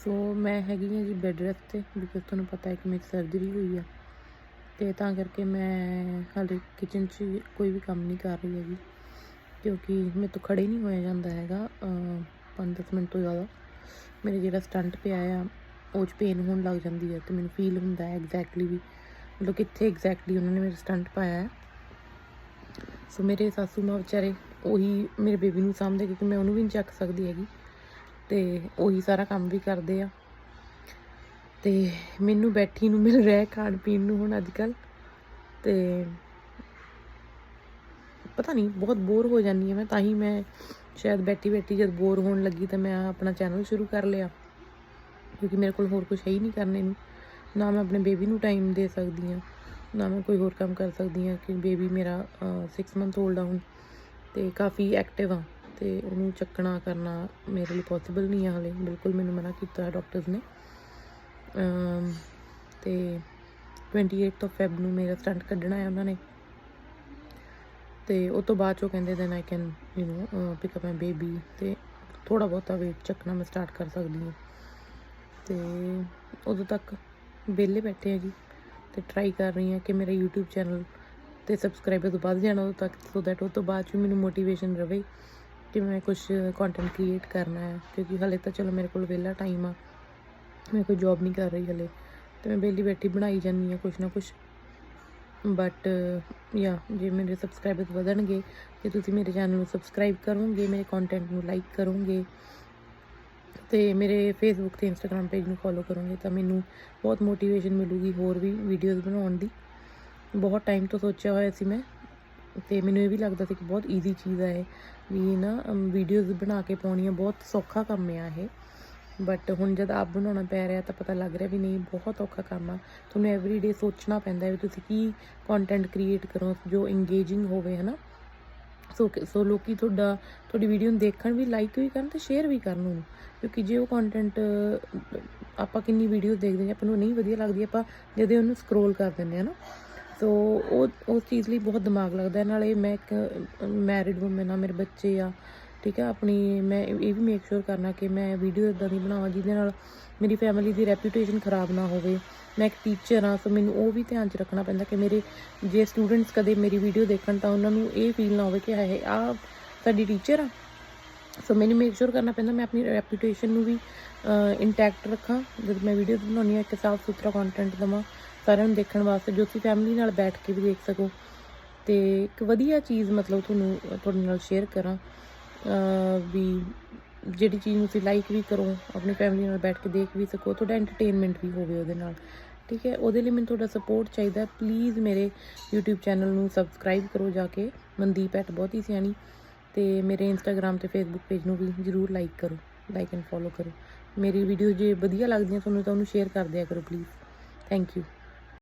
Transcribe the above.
ਸੋ ਮੈਂ ਹੈਗੀ ਹਾਂ ਜੀ ਬੈੱਡ ਰੈਸਟ ਤੇ ਬਿਕੋਜ਼ ਤੁਹਾਨੂੰ ਪਤਾ ਹੈ ਕਿ ਮੇਰੀ ਸਰਜਰੀ ਹੋਈ ਆ। ਤੇ ਤਾਂ ਕਰਕੇ ਮੈਂ ਹਾਲੇ ਕਿਚਨ 'ਚ ਕੋਈ ਵੀ ਕੰਮ ਨਹੀਂ ਕਰ ਰਹੀ ਹੈਗੀ। ਕਿਉਂਕਿ ਮੇਰੇ ਤੋਂ ਖੜੇ ਨਹੀਂ ਹੋਇਆ ਜਾਂਦਾ ਹੈਗਾ 5-10 ਮਿੰਟ ਤੋਂ ਜ਼ਿਆਦਾ। ਮੇਰੇ ਜਿਹੜਾ ਸਟੰਟ ਪਿਆ ਆ, ਉਹ 'ਚ ਪੇਨ ਹੋਣ ਲੱਗ ਜਾਂਦੀ ਹੈ ਤੇ ਮੈਨੂੰ ਫੀਲ ਹੁੰਦਾ ਹੈ ਐਗਜ਼ੈਕਟਲੀ ਵੀ, ਮਤਲਬ ਕਿੱਥੇ ਐਗਜ਼ੈਕਟਲੀ ਉਹਨਾਂ ਨੇ ਮੇਰਾ ਸਟੰਟ ਪਾਇਆ ਹੈ। ਸੋ ਮੇਰੇ ਸਾਸੂ ਮਾਂ ਵਿਚਾਰੇ ਉਹੀ ਮੇਰੇ ਬੇਬੀ ਨੂੰ ਸਾਂਭਦੇ ਕਿਉਂਕਿ ਮੈਂ ਉਹਨੂੰ ਵੀ ਨਹੀਂ ਚੱਕ ਸਕਦੀ ਹੈਗੀ। ਤੇ ਉਹੀ ਸਾਰਾ ਕੰਮ ਵੀ ਕਰਦੇ ਆ। ਤੇ ਮੈਨੂੰ ਬੈਠੀ ਨੂੰ ਮਿਲ ਰਿਹਾ ਖਾਣ ਪੀਣ ਨੂੰ ਹੁਣ ਅੱਜ ਕੱਲ ਤੇ ਪਤਾ ਨਹੀਂ, ਬਹੁਤ ਬੋਰ ਹੋ ਜਾਂਦੀ ਹਾਂ ਮੈਂ, ਤਾਂ ਹੀ ਮੈਂ ਸ਼ਾਇਦ ਬੈਠੀ ਬੈਠੀ ਜਦ ਬੋਰ ਹੋਣ ਲੱਗੀ ਤਾਂ ਮੈਂ ਆਪਣਾ ਚੈਨਲ ਸ਼ੁਰੂ ਕਰ ਲਿਆ। ਕਿਉਂਕਿ ਮੇਰੇ ਕੋਲ ਹੋਰ ਕੁਝ ਹੈ ਹੀ ਨਹੀਂ ਕਰਨੇ ਨੂੰ। ਨਾ ਮੈਂ ਆਪਣੇ ਬੇਬੀ ਨੂੰ ਟਾਈਮ ਦੇ ਸਕਦੀ ਹਾਂ, ਨਾ ਮੈਂ ਕੋਈ ਹੋਰ ਕੰਮ ਕਰ ਸਕਦੀ ਹਾਂ, ਕਿ ਬੇਬੀ ਮੇਰਾ 6 ਮੰਥ 올ਡ ਆ ਹੁਣ, ਤੇ ਕਾਫੀ ਐਕਟਿਵ ਆ। ਤੇ ਉਹਨੂੰ ਚੱਕਣਾ ਕਰਨਾ ਮੇਰੇ ਲਈ ਪੋਸੀਬਲ ਨਹੀਂ ਆ ਹਲੇ। ਬਿਲਕੁਲ ਮੈਨੂੰ ਮਨਾ ਕੀਤਾ ਹੈ ਡਾਕਟਰਸ ਨੇ। ਅਮ, ਤੇ 28th ਆਫ ਫੈਬ ਨੂੰ ਮੇਰਾ ਸਟੰਟ ਕੱਢਣਾ ਹੈ ਉਹਨਾਂ ਨੇ। ਤੇ ਉਸ ਤੋਂ ਬਾਅਦ ਉਹ ਕਹਿੰਦੇ then I can you know pick up my baby ਤੇ ਥੋੜਾ ਬਹੁਤਾ weight ਚੱਕਣਾ ਮੈਂ ਸਟਾਰਟ ਕਰ ਸਕਦੀ ਹਾਂ। ਤੇ ਉਦੋਂ ਤੱਕ ਵਿਹਲੇ ਬੈਠੇ ਆ ਜੀ ਤੇ ਟਰਾਈ ਕਰ ਰਹੀ ਹਾਂ ਕਿ ਮੇਰਾ YouTube ਚੈਨਲ ਤੇ ਸਬਸਕ੍ਰਾਈਬਰ ਤੋਂ ਵੱਧ ਜਾਣਾ ਉਦੋਂ ਤੱਕ ਸੋ ਦੈਟ ਉਹ ਤੋਂ ਬਾਅਦ 'ਚ ਵੀ ਮੈਨੂੰ ਮੋਟੀਵੇਸ਼ਨ ਰਵੇ। ਕਿ ਮੈਂ ਕੁਝ ਕੰਟੈਂਟ ਕ੍ਰੀਏਟ ਕਰਨਾ ਹੈ, ਕਿਉਂਕਿ ਹਲੇ ਤਾਂ ਚਲੋ ਮੇਰੇ ਕੋਲ ਵਿਹਲਾ ਟਾਈਮ ਆ। ਮੈਂ ਕੋਈ ਜੌਬ ਨਹੀਂ ਕਰ ਰਹੀ ਹਲੇ, ਤੇ ਮੈਂ ਵਿਹਲੀ ਬੈਠੀ ਬਣਾਈ ਜਾਂਦੀ ਹਾਂ ਕੁਛ ਨਾ ਕੁਛ। ਬਟ ਯਾ ਜੇ ਮੇਰੇ ਸਬਸਕ੍ਰਾਈਬਰਸ ਵਧਣਗੇ, ਤੇ ਤੁਸੀਂ ਮੇਰੇ ਚੈਨਲ ਨੂੰ ਸਬਸਕ੍ਰਾਈਬ ਕਰੋਗੇ, ਮੇਰੇ ਕੰਟੈਂਟ ਨੂੰ ਲਾਈਕ ਕਰੋਗੇ, ਤੇ ਮੇਰੇ ਫੇਸਬੁੱਕ ਤੇ ਇੰਸਟਾਗ੍ਰam ਪੇਜ ਨੂੰ ਫੋਲੋ ਕਰੋਗੇ, ਤਾਂ ਮੈਨੂੰ ਬਹੁਤ ਮੋਟੀਵੇਸ਼ਨ ਮਿਲੂਗੀ ਹੋਰ ਵੀ ਵੀਡੀਓਜ਼ ਬਣਾਉਣ ਦੀ। ਬਹੁਤ ਟਾਈਮ ਤੋਂ ਸੋਚਿਆ ਹੋਇਆ ਸੀ ਮੈਂ। ਤੇ ਮੈਨੂੰ ਇਹ ਵੀ ਲੱਗਦਾ ਸੀ ਕਿ ਬਹੁਤ ਈਜ਼ੀ ਚੀਜ਼ ਹੈ ਇਹ, ਵੀ ਨਾ ਵੀਡੀਓਜ਼ ਬਣਾ ਕੇ ਪਾਉਣੀਆਂ ਬਹੁਤ ਸੌਖਾ ਕੰਮ ਆ ਇਹ। ਬਟ ਹੁਣ ਜਦ ਆਪ ਬਣਾਉਣਾ ਪੈ ਰਿਹਾ ਤਾਂ ਪਤਾ ਲੱਗ ਰਿਹਾ ਵੀ ਨਹੀਂ, ਬਹੁਤ ਔਖਾ ਕੰਮ ਆ। ਤੁਹਾਨੂੰ ਐਵਰੀਡੇ ਸੋਚਣਾ ਪੈਂਦਾ ਹੈ ਵੀ ਤੁਸੀਂ ਕੀ ਕੰਟੈਂਟ ਕ੍ਰੀਏਟ ਕਰੋ, ਜੋ ਇੰਗੇਜਿੰਗ ਹੋਵੇ, ਹਨਾ। ਸੋ ਸੋ ਲੋਕੀ ਤੁਹਾਡਾ, ਤੁਹਾਡੀ ਵੀਡੀਓ ਨੂੰ ਦੇਖਣ ਵੀ ਲਾਈਕ ਵੀ ਕਰਨ ਤੇ ਸ਼ੇਅਰ ਵੀ ਕਰਨ ਉਹਨੂੰ ਕਿਉਂਕਿ ਜੇ ਉਹ ਕੰਟੈਂਟ ਆਪਾਂ ਕਿੰਨੀ ਵੀਡੀਓ ਦੇਖਦੇ ਹਾਂ, ਆਪਾਂ ਨੂੰ ਨਹੀਂ ਵਧੀਆ ਲੱਗਦੀ, ਆਪਾਂ ਜਦੇ ਉਹਨੂੰ ਸਕਰੋਲ ਕਰ ਦਿੰਦੇ ਆ ਨਾ ਸੋ ਉਹ ਉਸ ਚੀਜ਼ ਲਈ ਬਹੁਤ ਦਿਮਾਗ ਲੱਗਦਾ ਨਾਲੇ ਮੈਂ ਇੱਕ ਮੈਰਿਡ ਵੂਮਨ ਆ ਮੇਰੇ ਬੱਚੇ ਆ, ਠੀਕ ਆ ਆਪਣੀ, ਮੈਂ ਇਹ ਵੀ ਮੇਕ ਸ਼ੋਰ ਕਰਨਾ ਕਿ ਮੈਂ ਵੀਡੀਓ ਇਦਾਂ ਦੀ ਬਣਾਵਾਂ ਜਿਹਦੇ ਨਾਲ ਮੇਰੀ ਫੈਮਿਲੀ ਦੀ ਰੈਪਿਊਟੇਸ਼ਨ ਖਰਾਬ ਨਾ ਹੋਵੇ। ਮੈਂ ਇੱਕ ਟੀਚਰ ਆ ਸੋ ਮੈਨੂੰ ਉਹ ਵੀ ਧਿਆਨ 'ਚ ਰੱਖਣਾ ਪੈਂਦਾ ਕਿ ਮੇਰੇ, ਜੇ ਸਟੂਡੈਂਟਸ ਕਦੇ ਮੇਰੀ ਵੀਡੀਓ ਦੇਖਣ ਤਾਂ ਉਹਨਾਂ ਨੂੰ ਇਹ ਫੀਲ ਨਾ ਹੋਵੇ ਕਿ ਹਾਏ ਆ ਸਾਡੀ ਟੀਚਰ ਆ। ਸੋ ਮੈਨੂੰ ਮੇਕ ਸ਼ੋਰ ਕਰਨਾ ਪੈਂਦਾ, ਮੈਂ ਆਪਣੀ ਰੈਪਿਊਟੇਸ਼ਨ ਨੂੰ ਵੀ ਇੰਟੈਕਟ ਰੱਖਾਂ। ਜਦ ਮੈਂ ਵੀਡੀਓ ਬਣਾਉਣੀ ਆ ਇੱਕ ਸਾਫ਼ ਸੁਥਰਾ ਕੰਟੈਂਟ ਦਵਾਂ, ਸਾਰਿਆਂ ਨੂੰ ਦੇਖਣ ਵਾਸਤੇ ਜੋ ਤੁਸੀਂ ਫੈਮਿਲੀ ਨਾਲ ਬੈਠ ਕੇ ਵੀ ਦੇਖ ਸਕੋ। ਤੇ ਇੱਕ ਵਧੀਆ ਚੀਜ਼ ਮਤਲਬ ਤੁਹਾਨੂੰ, ਤੁਹਾਡੇ ਨਾਲ ਸ਼ੇਅਰ ਕਰਾਂ ਵੀ ਜਿਹੜੀ ਚੀਜ਼ ਨੂੰ ਤੁਸੀਂ ਲਾਈਕ ਵੀ ਕਰੋ, ਆਪਣੀ ਫੈਮਿਲੀ ਨਾਲ ਬੈਠ ਕੇ ਦੇਖ ਵੀ ਸਕੋ, ਤੁਹਾਡਾ ਐਂਟਰਟੇਨਮੈਂਟ ਵੀ ਹੋਵੇ ਉਹਦੇ ਨਾਲ। ਠੀਕ ਹੈ? ਉਹਦੇ ਲਈ ਮੈਨੂੰ ਤੁਹਾਡਾ ਸਪੋਰਟ ਚਾਹੀਦਾ। ਪਲੀਜ਼ ਮੇਰੇ YouTube ਚੈਨਲ ਨੂੰ ਸਬਸਕ੍ਰਾਈਬ ਕਰੋ ਜਾ ਕੇ। ਮਨਦੀਪ ਐਟ ਬਹੁਤ ਹੀ ਸਿਆਣੀ। ਤੇ ਮੇਰੇ Instagram ਤੇ ਫੇਸਬੁੱਕ ਪੇਜ ਨੂੰ ਵੀ ਜਰੂਰ ਲਾਈਕ ਕਰੋ ਲਾਈਕ ਐਂਡ ਫੋਲੋ ਕਰੋ। ਮੇਰੀ ਵੀਡੀਓ ਜੇ ਵਧੀਆ ਲੱਗਦੀਆਂ ਤੁਹਾਨੂੰ ਤਾਂ ਉਹਨੂੰ ਸ਼ੇਅਰ ਕਰ ਦਿਆ ਕਰੋ ਪਲੀਜ਼ ਥੈਂਕ ਯੂ